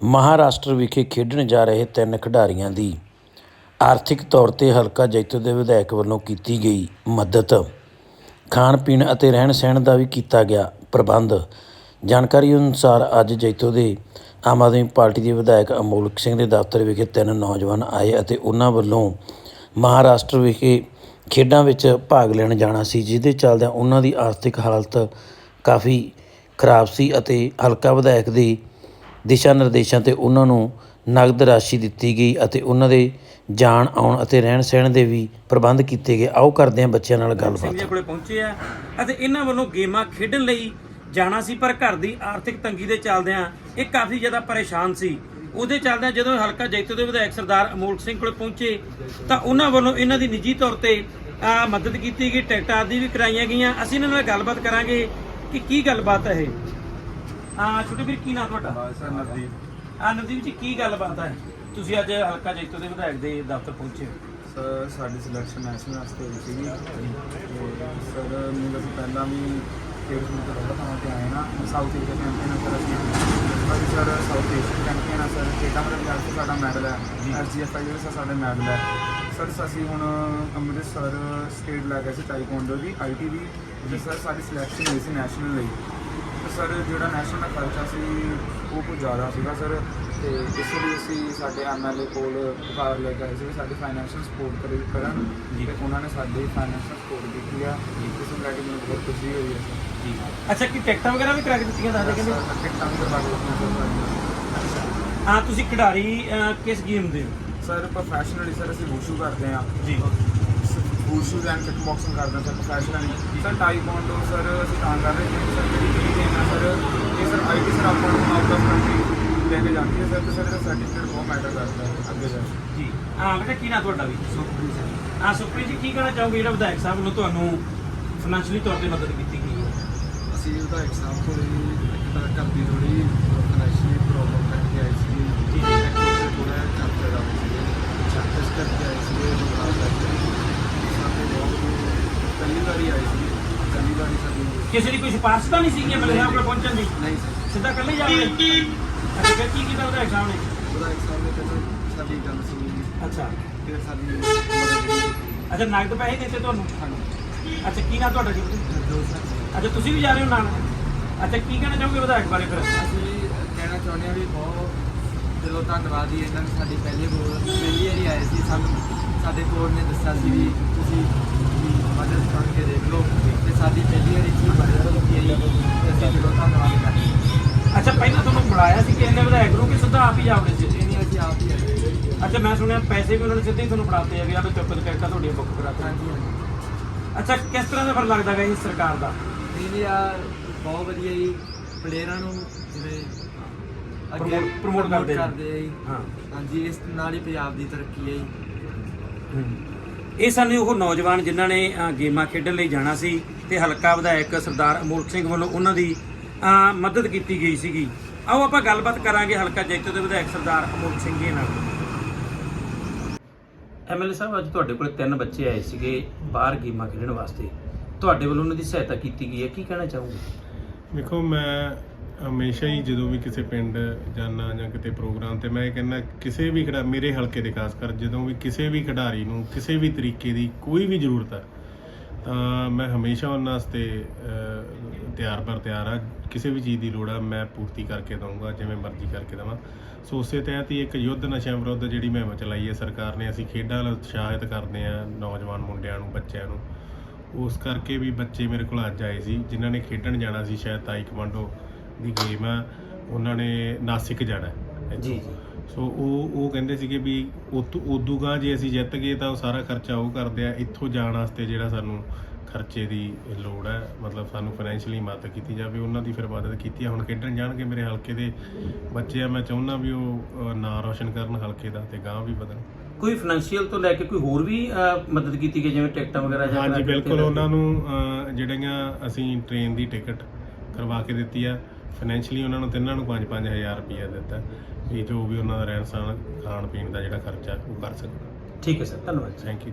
ਮਹਾਰਾਸ਼ਟਰ ਵਿਖੇ ਖੇਡਣ ਜਾ ਰਹੇ ਤਿੰਨ ਖਿਡਾਰੀਆਂ ਦੀ ਆਰਥਿਕ ਤੌਰ 'ਤੇ ਹਲਕਾ ਜੈਤੋ ਦੇ ਵਿਧਾਇਕ ਵੱਲੋਂ ਕੀਤੀ ਗਈ ਮਦਦ। ਖਾਣ ਪੀਣ ਅਤੇ ਰਹਿਣ ਸਹਿਣ ਦਾ ਵੀ ਕੀਤਾ ਗਿਆ ਪ੍ਰਬੰਧ। ਜਾਣਕਾਰੀ ਅਨੁਸਾਰ ਅੱਜ ਜੈਤੋ ਦੇ ਆਮ ਆਦਮੀ ਪਾਰਟੀ ਦੇ ਵਿਧਾਇਕ ਅਮੋਲਕ ਸਿੰਘ ਦੇ ਦਫ਼ਤਰ ਵਿਖੇ ਤਿੰਨ ਨੌਜਵਾਨ ਆਏ ਅਤੇ ਉਹਨਾਂ ਵੱਲੋਂ ਮਹਾਰਾਸ਼ਟਰ ਵਿਖੇ ਖੇਡਾਂ ਵਿੱਚ ਭਾਗ ਲੈਣ ਜਾਣਾ ਸੀ, ਜਿਹਦੇ ਚੱਲਦਿਆਂ ਉਹਨਾਂ ਦੀ ਆਰਥਿਕ ਹਾਲਤ ਕਾਫੀ ਖਰਾਬ ਸੀ ਅਤੇ ਹਲਕਾ ਵਿਧਾਇਕ ਦੀ ਦਿਸ਼ਾ ਨਿਰਦੇਸ਼ਾਂ ਤੇ ਉਹਨਾਂ ਨੂੰ ਨਗਦ ਰਾਸ਼ੀ ਦਿੱਤੀ ਗਈ ਅਤੇ ਉਹਨਾਂ ਦੇ ਜਾਣ, ਆਉਣ ਅਤੇ ਰਹਿਣ ਸਹਿਣ ਦੇ ਵੀ ਪ੍ਰਬੰਧ ਕੀਤੇ ਗਏ। ਆਓ ਕਰਦੇ ਹਾਂ ਬੱਚਿਆਂ ਨਾਲ ਸਿੰਘ ਗੱਲਬਾਤ ਜੀ ਕੋਲੇ ਪਹੁੰਚੇ ਆ ਅਤੇ ਇਹਨਾਂ ਵੱਲੋਂ ਗੇਮਾਂ ਖੇਡਣ ਲਈ ਜਾਣਾ ਸੀ, ਪਰ ਘਰ ਦੀ ਆਰਥਿਕ ਤੰਗੀ ਦੇ ਚੱਲਦਿਆਂ ਇਹ ਕਾਫੀ ਜ਼ਿਆਦਾ ਪਰੇਸ਼ਾਨ ਸੀ। ਉਹਦੇ ਚੱਲਦਿਆਂ ਜਦੋਂ ਹਲਕਾ ਜੈਤੋ ਦੇ ਵਿਧਾਇਕ ਸਰਦਾਰ ਅਮੋਲਕ ਸਿੰਘ ਕੋਲ ਪਹੁੰਚੇ, ਤਾਂ ਉਹਨਾਂ ਵੱਲੋਂ ਇਹਨਾਂ ਦੀ ਨਿੱਜੀ ਤੌਰ ਤੇ ਮਦਦ ਕੀਤੀ ਗਈ, ਟਿਕਟਾਂ ਆਦਿ ਵੀ ਕਰਾਈਆਂ ਗਈਆਂ। ਅਸੀਂ ਇਹਨਾਂ ਨਾਲ ਗੱਲਬਾਤ ਕਰਾਂਗੇ ਕਿ ਕੀ ਗੱਲਬਾਤ ਹੈ ਇਹ? ਆ ਛੋਟੇ ਵੀਰ ਕੀ ਨਾਮ ਤੁਹਾਡਾ? ਸਰ ਨਵਦੀਪ। ਆ ਨਵਦੀਪ ਜੀ ਕੀ ਗੱਲਬਾਤ ਹੈ? ਤੁਸੀਂ ਅੱਜ ਹਲਕਾ ਜੈਤੋ ਦੇ ਵਿਧਾਇਕ ਦੇ ਦਫ਼ਤਰ ਪਹੁੰਚੇ ਹੋ। ਸਰ ਸਾਡੀ ਸਿਲੈਕਸ਼ਨ ਨੈਸ਼ਨਲ ਵਾਸਤੇ ਹੋਈ ਸੀਗੀ। ਤੇ ਸਰ ਮੈਨੂੰ ਅਸੀਂ ਪਹਿਲਾਂ ਵੀ ਖੇਡ ਨੂੰ ਤੋਂ ਬਹੁਤ ਥਾਵਾਂ ਤੇ ਆਏ ਨਾ ਸਾਊਥ ਏਸ਼ੀਆ ਚੈਂਪੀਅਨ ਸਰ ਅਸੀਂ ਅਸੀਂ ਸਰ ਸਾਊਥ ਏਸ਼ੀਆ ਚੈਂਪੀਅਨ ਆ ਸਰ ਖੇਡਾਂ ਮੇਰੇ ਨਾਲ ਤੋਂ ਸਾਡਾ ਮੈਡਲ ਹੈ। ਐਸਜੀਐਫ ਆਈ ਵਿੱਚ ਸਾਡਾ ਮੈਡਲ ਹੈ। ਸਰ ਅਸੀਂ ਹੁਣ ਅੰਮ੍ਰਿਤਸਰ ਸਟੇਟ ਲੈ ਗਏ ਸੀ ਟਾਈਕਵਾਂਡੋ ਦੀ। ਆਈਟੀ ਦੀ। ਜੀ। ਸਰ ਸਾਡੀ ਸਿਲੈਕਸ਼ਨ ਹੋਈ ਸੀ ਨੈਸ਼ਨਲ ਲਈ। ਤੇ ਸਰ ਜਿਹੜਾ ਨੈਸ਼ਨਲ ਦਾ ਖਰਚਾ ਸੀ ਉਹ ਕੁਝ ਜ਼ਿਆਦਾ ਸੀਗਾ ਸਰ। ਤੇ ਇਸ ਲਈ ਅਸੀਂ ਸਾਡੇ ਐਮਐਲਏ ਕੋਲ ਪੁਕਾਰ ਲੈ ਕੇ ਆਏ ਸੀ ਵੀ ਸਾਡੀ ਫਾਈਨੈਂਸ਼ੀਅਲ ਸਪੋਰਟ ਕਰੇ ਕਰਨ। ਜੀ। ਤੇ ਉਹਨਾਂ ਨੇ ਸਾਡੀ ਫਾਈਨੈਂਸ਼ੀਅਲ ਸਪੋਰਟ ਕੀਤੀ ਆ। ਇਸ ਨੂੰ ਲੈ ਕੇ ਮੈਨੂੰ ਬਹੁਤ ਖੁਸ਼ੀ ਹੋਈ ਹੈ ਸਰ। ਜੀ। ਅੱਛਾ ਕੀ ਟਿਕਟਾਂ ਵਗੈਰਾ ਵੀ ਕਰਾ ਕੇ ਦਿੱਤੀਆਂ ਦੱਸਦੇ ਕਹਿੰਦੇ? ਸਰ ਟਿਕਟਾਂ ਵੀ ਕਰਵਾ ਦਿੱਤੀਆਂ ਸਰ ਹਾਂ ਤੁਸੀਂ ਖਿਡਾਰੀ ਅਹ, ਕਿਸ ਗੇਮ ਦੇ ਹੋ? ਸਰ ਪ੍ਰੋਫੈਸ਼ਨਲੀ ਸਰ ਅਸੀਂ ਵੂਸ਼ੂ ਕਰਦੇ ਆ ਜੀ। ਵੂਸ਼ੂ ਐਂਡ ਕਿਕ ਬਾਕਸਿੰਗ ਕਰਦੇ ਹਾਂ sir professionally sir taekwondo sir ਅਸੀਂ ਤਾਂ ਕਰ ਰਹੇ ਹਾਂ। ਸਰ ਜਿਹੜੀ ਜਿਹੜੀ ਗੇਮ ਹੈ ਸਰ ਇਹ ਸਰ ਆਈਟੀ ਸਰ ਆਪਾਂ ਨੂੰ ਆਊਟ ਆਫ ਕੰਟਰੀ ਲੈ ਕੇ ਜਾਂਦੀ ਹੈ। ਸਰ ਤੇ ਸਰ ਇਹਦਾ ਸਰਟੀਫਿਕੇਟ ਬਹੁਤ ਮੈਟਰ ਕਰਦਾ ਹੈ ਅੱਗੇ ਜਾ ਜੀ। ਹਾਂ ਬੇਟਾ ਕੀ ਨਾਂ ਤੁਹਾਡਾ ਵੀ? ਸੁਪਰੀ ਸਰ ਹਾਂ ਸੁਪਰੀ ਜੀ ਕੀ ਕਹਿਣਾ ਚਾਹੋਗੇ? ਜਿਹੜਾ ਵਿਧਾਇਕ ਸਾਹਿਬ ਵੱਲੋਂ ਤੁਹਾਨੂੰ ਫਾਈਨੈਂਸ਼ਲੀ ਤੌਰ ਤੇ ਮਦਦ ਕੀਤੀ ਗਈ ਹੈ? ਅਸੀਂ ਉਹਦਾ ਐਗਜ਼ਾਮ ਕੋਲ ਇੱਕ ਤਾਂ ਘਰ ਦੀ ਥੋੜੀ ਫਾਈਨੈਂਸ਼ੀਅਲੀ ਪ੍ਰੋਬਲਮ ਕਰਕੇ ਆਈ ਸੀ ਜੀ। ਥੋੜਾ ਖਰਚਾ ਦਾ ਸੀ ਛੱਤਿਸ ਕਰਕੇ ਆਈ ਸੀ ਉਹ ਨਾਲ ਕਰਕੇ ਸਾਡੇ ਬਹੁਤ ਪਹਿਲੀ ਵਾਰੀ ਆਈ ਸੀ ਪਹਿਲੀ ਵਾਰੀ ਸਾਡੀ ਕਿਸੇ ਦੀ ਕੋਈ ਸਿਫਾਰਿਸ਼ ਤਾਂ ਨਹੀਂ ਸੀਗੀ ਐਮਐਲਏ ਸਾਹਿਬ ਕੋਲ ਪਹੁੰਚਣ ਦੀ? ਨਹੀਂ ਸਰ। ਸਿੱਧਾ ਇਕੱਲੇ ਜਾਓਗੇ ਅੱਛਾ ਫਿਰ ਕੀ ਕੀਤਾ ਵਿਧਾਇਕ ਸਾਹਿਬ ਨੇ ਉਹਦਾ ਐਗਜ਼ਾਮ ਦੇ ਪਹਿਲਾਂ ਸਾਡੀ ਗੱਲ ਸੁਣੀ ਅੱਛਾ। ਫਿਰ ਸਾਡੀ ਮਦਦ ਕੀਤੀ। ਅੱਛਾ ਨਗਦ ਪੈਸੇ ਦਿੱਤੇ ਤੁਹਾਨੂੰ? ਹਾਂਜੀ ਅੱਛਾ ਕੀ ਨਾਂ ਤੁਹਾਡਾ ਜੀ? ਦੋ ਸਰ। ਅੱਛਾ ਤੁਸੀਂ ਵੀ ਜਾ ਰਹੇ ਹੋ ਨਾਲ? ਅੱਛਾ ਕੀ ਕਹਿਣਾ ਚਾਹੋਗੇ ਵਿਧਾਇਕ ਬਾਰੇ ਫਿਰ? ਅਸੀਂ ਕਹਿਣਾ ਚਾਹੁੰਦੇ ਹਾਂ ਵੀ ਬਹੁਤ ਦਿਲੋਂ ਧੰਨਵਾਦ ਜੀ ਇਹਨਾਂ ਨੇ ਸਾਡੀ ਪਹਿਲੀ ਬੋਲ ਪਹਿਲੀ ਵਾਰੀ ਆਏ ਸੀ। ਸਾਨੂੰ ਸਾਡੇ ਕੋਚ ਨੇ ਦੱਸਿਆ ਸੀ ਵੀ ਤੁਸੀਂ ਵੀ ਮਦਦ ਕਰਕੇ ਦੇਖ ਲਓ। ਤੇ ਸਾਡੀ ਪਹਿਲੀ ਵਾਰੀ ਪਹਿਲਾਂ ਤੁਹਾਨੂੰ ਬੁਲਾਇਆ ਸੀ ਕਿ ਇਹਨੇ ਵਿਧਾਇਕ ਨੂੰ ਕਿ ਸਿੱਧਾ ਆਪ ਹੀ ਜਾਵੜੇ ਸੀ ਨਹੀਂ ਅਸੀਂ ਆਪ ਹੀ ਆਏ। ਅੱਛਾ ਮੈਂ ਸੁਣਿਆ ਪੈਸੇ ਵੀ ਉਹਨਾਂ ਨੇ ਸਿੱਧੇ ਹੀ ਤੁਹਾਨੂੰ ਫੜਾਤੇ ਆ ਵੀ ਆਹ ਟਿਕਟਾਂ ਤੁਹਾਡੀਆਂ ਬੁੱਕ ਕਰਾਤੇ ਹਾਂਜੀ ਹਾਂਜੀ। ਅੱਛਾ ਕਿਸ ਤਰ੍ਹਾਂ ਦਾ ਫਿਰ ਲੱਗਦਾ ਗਾ ਇਹ ਸਰਕਾਰ ਦਾ? ਨਹੀਂ ਨਹੀਂ ਆ ਬਹੁਤ ਵਧੀਆ ਜੀ। ਪਲੇਅਰਾਂ ਨੂੰ ਜਿਵੇਂ ਅੱਗੇ Promote- promote ਕਰਦੇ ਆ। ਕਰਦੇ ਆ ਜੀ। ਹਾਂ। ਹਾਂਜੀ ਇਸ ਨਾਲ ਹੀ ਪੰਜਾਬ ਦੀ ਤਰੱਕੀ ਹੈ ਜੀ। ਇਹ ਸਨ ਉਹ ਨੌਜਵਾਨ ਜਿਨ੍ਹਾਂ ਨੇ ਅ, ਗੇਮਾਂ ਖੇਡਣ ਲਈ ਜਾਣਾ ਸੀ ਤੇ ਹਲਕਾ ਵਿਧਾਇਕ ਸਰਦਾਰ ਅਮੋਲਕ ਸਿੰਘ ਵੱਲੋਂ ਉਹਨਾਂ ਦੀ ਮਦਦ ਕੀਤੀ ਗਈ ਸੀਗੀ। ਆਓ ਆਪਾਂ ਗੱਲਬਾਤ ਕਰਾਂਗੇ ਹਲਕਾ ਜੈਤੋ ਦੇ ਵਿਧਾਇਕ ਸਰਦਾਰ ਅਮੋਲਕ ਸਿੰਘ ਜੀ ਨਾਲ। ਐਮਐਲਏ ਸਾਹਿਬ ਅੱਜ ਤੁਹਾਡੇ ਕੋਲ ਤਿੰਨ ਬੱਚੇ ਆਏ ਸੀਗੇ ਬਾਹਰ ਗੇਮਾਂ ਖੇਡਣ ਵਾਸਤੇ। ਤੁਹਾਡੇ ਵੱਲੋਂ ਉਹਨਾਂ ਦੀ ਸਹਾਇਤਾ ਕੀਤੀ ਗਈ ਹੈ ਕੀ ਕਹਿਣਾ ਚਾਹੋਗੇ? ਦੇਖੋ ਮੈਂ ਹਮੇਸ਼ਾ ਹੀ ਜਦੋਂ ਵੀ ਕਿਸੇ ਪਿੰਡ ਜਾਣਾ ਜਾਂ ਕਿਤੇ ਪ੍ਰੋਗਰਾਮ ਤੇ ਮੈਂ ਇਹ ਕਹਿੰਦਾ ਕਿਸੇ ਵੀ ਖਿਡਾ ਮੇਰੇ ਹਲਕੇ ਦੇ ਖਾਸ ਕਰ ਜਦੋਂ ਵੀ ਕਿਸੇ ਵੀ ਖਿਡਾਰੀ ਨੂੰ ਕਿਸੇ ਵੀ ਤਰੀਕੇ ਦੀ ਕੋਈ ਵੀ ਜ਼ਰੂਰਤ ਹੈ ਤਾਂ ਮੈਂ ਹਮੇਸ਼ਾ ਉਹਨਾਂ ਵਾਸਤੇ ਤਿਆਰ ਬਰ ਤਿਆਰ ਆ ਕਿਸੇ ਵੀ ਚੀਜ਼ ਦੀ ਲੋੜ ਆ ਮੈਂ ਪੂਰਤੀ ਕਰਕੇ ਦਊਂਗਾ ਜਿਵੇਂ ਮਰਜ਼ੀ ਕਰਕੇ ਦਵਾਂ। ਸੋ ਉਸੇ ਤਹਿਤ ਹੀ ਇੱਕ ਯੁੱਧ ਨਸ਼ਿਆਂ ਵਿਰੁੱਧ ਜਿਹੜੀ ਮੁਹਿੰਮ ਚਲਾਈ ਹੈ ਸਰਕਾਰ ਨੇ ਅਸੀਂ ਖੇਡਾਂ ਵੱਲ ਉਤਸ਼ਾਹਿਤ ਕਰਦੇ ਆ ਨੌਜਵਾਨ ਮੁੰਡਿਆਂ ਨੂੰ ਬੱਚਿਆਂ ਨੂੰ। ਉਸ ਕਰਕੇ ਵੀ ਬੱਚੇ ਮੇਰੇ ਕੋਲ ਅੱਜ ਆਏ ਸੀ ਜਿਨ੍ਹਾਂ ਨੇ ਖੇਡਣ ਜਾਣਾ ਸੀ ਸ਼ਾਇਦ ਤਾਈਕਵਾਂਡੋ ਦੀ ਗੇਮ ਆ ਉਹਨਾਂ ਨੇ ਨਾਸਿਕ ਜਾਣਾ। ਜੀ ਜੀ। ਸੋ ਉਹ ਉਹ ਕਹਿੰਦੇ ਸੀਗੇ ਵੀ ਉਤੋਂ ਉਦੂਗਾ ਜੇ ਅਸੀਂ ਜਿੱਤ ਗਏ ਤਾਂ ਉਹ ਸਾਰਾ ਖਰਚਾ ਉਹ ਕਰਦੇ ਆ ਇੱਥੋਂ ਜਾਣ ਵਾਸਤੇ ਜਿਹੜਾ ਸਾਨੂੰ ਖਰਚੇ ਦੀ ਲੋੜ ਹੈ ਮਤਲਬ ਸਾਨੂੰ ਫਾਈਨੈਂਸ਼ੀਅਲੀ ਮਦਦ ਕੀਤੀ ਜਾਵੇ ਉਹਨਾਂ ਦੀ ਫਿਰ ਮਦਦ ਕੀਤੀ ਆ ਹੁਣ ਖੇਡਣ ਜਾਣਗੇ ਮੇਰੇ ਹਲਕੇ ਦੇ ਬੱਚੇ ਆ ਮੈਂ ਚਾਹੁੰਦਾ ਵੀ ਉਹ ਨਾਂ ਰੋਸ਼ਨ ਕਰਨ ਹਲਕੇ ਦਾ ਤੇ ਗਾਂ ਵੀ ਵਧਣ। ਕੋਈ ਫਾਈਨੈਂਸ਼ੀਅਲ ਤੋਂ ਲੈ ਕੇ ਕੋਈ ਹੋਰ ਵੀ ਮਦਦ ਕੀਤੀ ਗਈ ਜਿਵੇਂ ਟਿਕਟਾਂ ਵਗੈਰਾ ਜਾਂ ਹਾਂਜੀ ਬਿਲਕੁਲ ਉਹਨਾਂ ਨੂੰ ਜਿਹੜੀਆਂ ਅਸੀਂ ਟ੍ਰੇਨ ਦੀ ਟਿਕਟ ਕਰਵਾ ਕੇ ਦਿੱਤੀ ਆ ਫਾਈਨੈਂਸ਼ੀਅਲੀ ਉਹਨਾਂ ਨੂੰ ਤਿੰਨਾਂ ਨੂੰ 5-5000 ਰੁਪਏ ਦਿੱਤਾ ਵੀ ਜੋ ਵੀ ਉਹਨਾਂ ਦਾ ਰਹਿਣ ਸਹਿਣ ਖਾਣ ਪੀਣ ਦਾ ਜਿਹੜਾ ਖਰਚਾ ਉਹ ਕਰ ਸਕਣ। ਠੀਕ ਹੈ ਸਰ ਧੰਨਵਾਦ ਥੈਂਕ ਯੂ